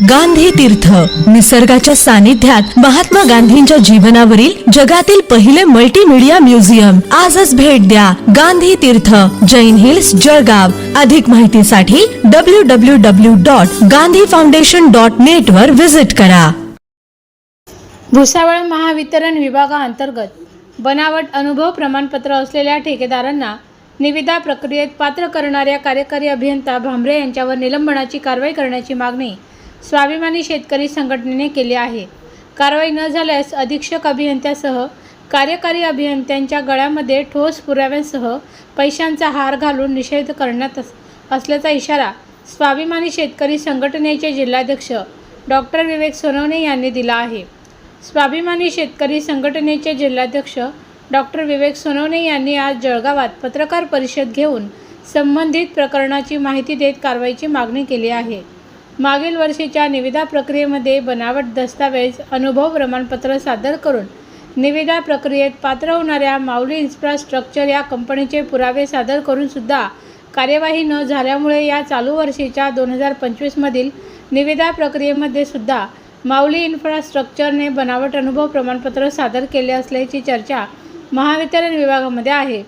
गांधी तीर्थ. निसर्गाच्या सानिध्यात महात्मा गांधींच्या जीवनावरील जगातील पहिले मल्टीमीडिया म्युझियम आजच भेट द्या गांधी तीर्थ. जैन हिल्स जळगाव. अधिक माहितीसाठी W W W dot Gandhi foundation dot net वर व्हिजिट करा. भुसावळ महावितरण विभागाअंतर्गत बनावट अनुभव प्रमाणपत्र असलेल्या ठेकेदारांना निविदा प्रक्रियेत पात्र करणाऱ्या कार्यकारी अभियंता भांबरे यांच्यावर निलंबनाची कारवाई करण्याची मागणी स्वाभिमानी शेतकरी संघटनेने केले आहे. कारवाई न झाल्यास अधीक्षक अभियंत्यासह कार्यकारी अभियंत्यांच्या गळ्यामध्ये ठोस पुराव्यांसह पैशांचा हार घालून निषेध करण्यात अस- असल्याचा इशारा स्वाभिमानी शेतकरी संघटनेचे जिल्हाध्यक्ष डॉक्टर विवेक सोनवणे यांनी दिला आहे. स्वाभिमानी शेतकरी संघटनेचे जिल्हाध्यक्ष डॉक्टर विवेक सोनवणे यांनी आज जळगावात पत्रकार परिषद घेऊन संबंधित प्रकरणाची माहिती देत कारवाईची मागणी केली आहे. मागील वर्षीच्या निविदा प्रक्रियेमध्ये बनावट दस्तावेज अनुभव प्रमाणपत्र सादर करून निविदा प्रक्रियेत पात्र होणाऱ्या माऊली इन्फ्रास्ट्रक्चर या कंपनीचे पुरावे सादर करूनसुद्धा कार्यवाही न झाल्यामुळे या चालू वर्षीच्या दोन हजार पंचवीसमधील निविदा प्रक्रियेमध्ये सुद्धा माऊली इन्फ्रास्ट्रक्चरने बनावट अनुभव प्रमाणपत्र सादर केले असल्याची चर्चा महावितरण विभागामध्ये आहे.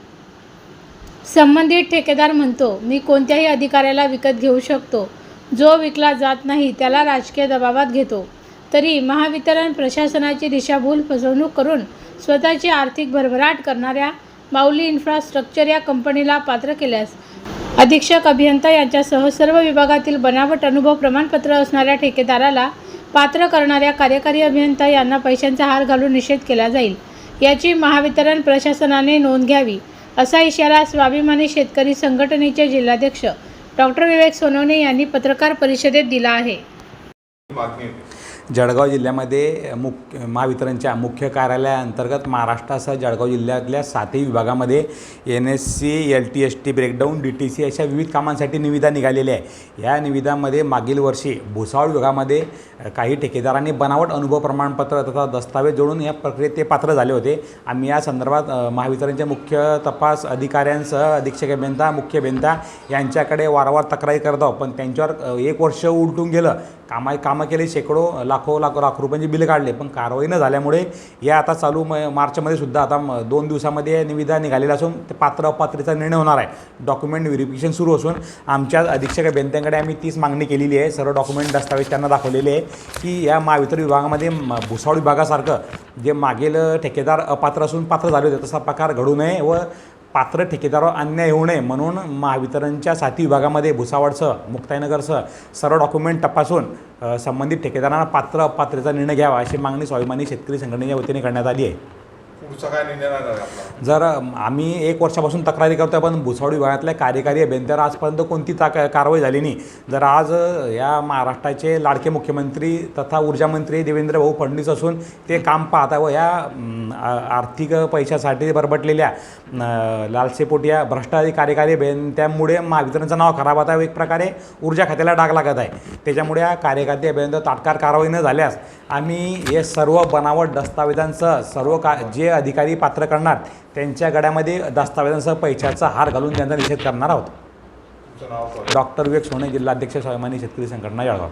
संबंधित ठेकेदार म्हणतो मी कोणत्याही अधिकाऱ्याला विकत घेऊ शकतो. जो विकला जात नाही त्याला राजकीय दबावात घेतो. तरी महावितरण प्रशासनाची दिशाभूल फसवणूक करून स्वतःची आर्थिक भरभराट करणाऱ्या माऊली इन्फ्रास्ट्रक्चर या कंपनीला पात्र केल्यास अधीक्षक अभियंता यांच्यासह सर्व विभागातील बनावट अनुभव प्रमाणपत्र असणाऱ्या ठेकेदाराला पात्र करणाऱ्या कार्यकारी अभियंता यांना पैशांचा हार घालून निषेध केला जाईल. याची महावितरण प्रशासनाने नोंद घ्यावी असा इशारा स्वाभिमानी शेतकरी संघटनेचे जिल्हाध्यक्ष डॉक्टर विवेक सोनवणे यांनी पत्रकार परिषदेत दिला आहे. जळगाव जिल्ह्यामध्ये मुख्य महावितरणच्या मुख्य कार्यालयाअंतर्गत महाराष्ट्रासह जळगाव जिल्ह्यातल्या सातही विभागामध्ये N S C L T S T breakdown D T C अशा विविध कामांसाठी निविदा निघालेल्या आहे या निविदामध्ये मागील वर्षी भुसावळ विभागामध्ये काही ठेकेदारांनी बनावट अनुभव प्रमाणपत्र तथा दस्तावेज जोडून या प्रक्रियेत ते पात्र झाले होते. आम्ही या संदर्भात महावितरणच्या मुख्य तपास अधिकाऱ्यांसह अधीक्षक अभियंता मुख्य अभियंता यांच्याकडे वारंवार तक्रारी करत आहोत. पण त्यांच्यावर एक वर्ष उलटून गेलं कामा कामं केली शेकडो लाखो लाखो लाखो रुपयांची बिलं काढले. पण कारवाई न झाल्यामुळे या आता चालू म मार्चमध्ये सुद्धा आता दोन दिवसामध्ये निविदा निघालेला असून ते पात्र अपात्रीचा निर्णय होणार आहे. डॉक्युमेंट व्हेरिफिकेशन सुरू असून आमच्या अधीक्षक अभियंत्यांकडे आम्ही तीच मागणी केलेली आहे. सर्व डॉक्युमेंट दस्तावेज त्यांना दाखवलेले आहे की या महावितरण विभागामध्ये म- भुसावळ विभागासारखं जे मागील ठेकेदार अपात्र असून पात्र झाले होते तसा प्रकार घडू नये व पात्र ठेकेदारावर अन्याय होऊ नये म्हणून महावितरणच्या साथी विभागामध्ये भुसावळसह मुक्ताईनगरसह सर्व डॉक्युमेंट तपासून संबंधित ठेकेदारांना पात्र अपात्रेचा निर्णय घ्यावा अशी मागणी स्वाभिमानी शेतकरी संघटनेच्या वतीने करण्यात आली आहे. पुढचा काय निर्णय राहणार आहे आपला. जर आम्ही एक वर्षापासून तक्रारी करतो पण भुसावळ विभागातल्या कार्यकारी अभियंत्यावर आजपर्यंत कोणती ताक कारवाई झाली नाही. जर आज या महाराष्ट्राचे लाडके मुख्यमंत्री तथा ऊर्जामंत्री देवेंद्र भाऊ फडणवीस असून ते काम पाहता व या आर्थिक पैशासाठी बरबटलेल्या लालसेपोट या भ्रष्टाचारी कार्यकारी अभियंत्यामुळे महावितरणचं नाव खराब होत आहे एक प्रकारे ऊर्जा खात्याला डाग लागत आहे. त्याच्यामुळे या कार्यकारी अभियंता तात्काळ कारवाई न झाल्यास आम्ही हे सर्व बनावट दस्तावेजांसह सर्व का जे अधिकारी पात्र करणार त्यांच्या गड्यामध्ये दस्तावेजांसह पैशाचा हार घालून त्यांचा निषेध करणार आहोत. डॉक्टर विवेक सोने जिल्हाध्यक्ष स्वाभिमानी शेतकरी संघटना जळगाव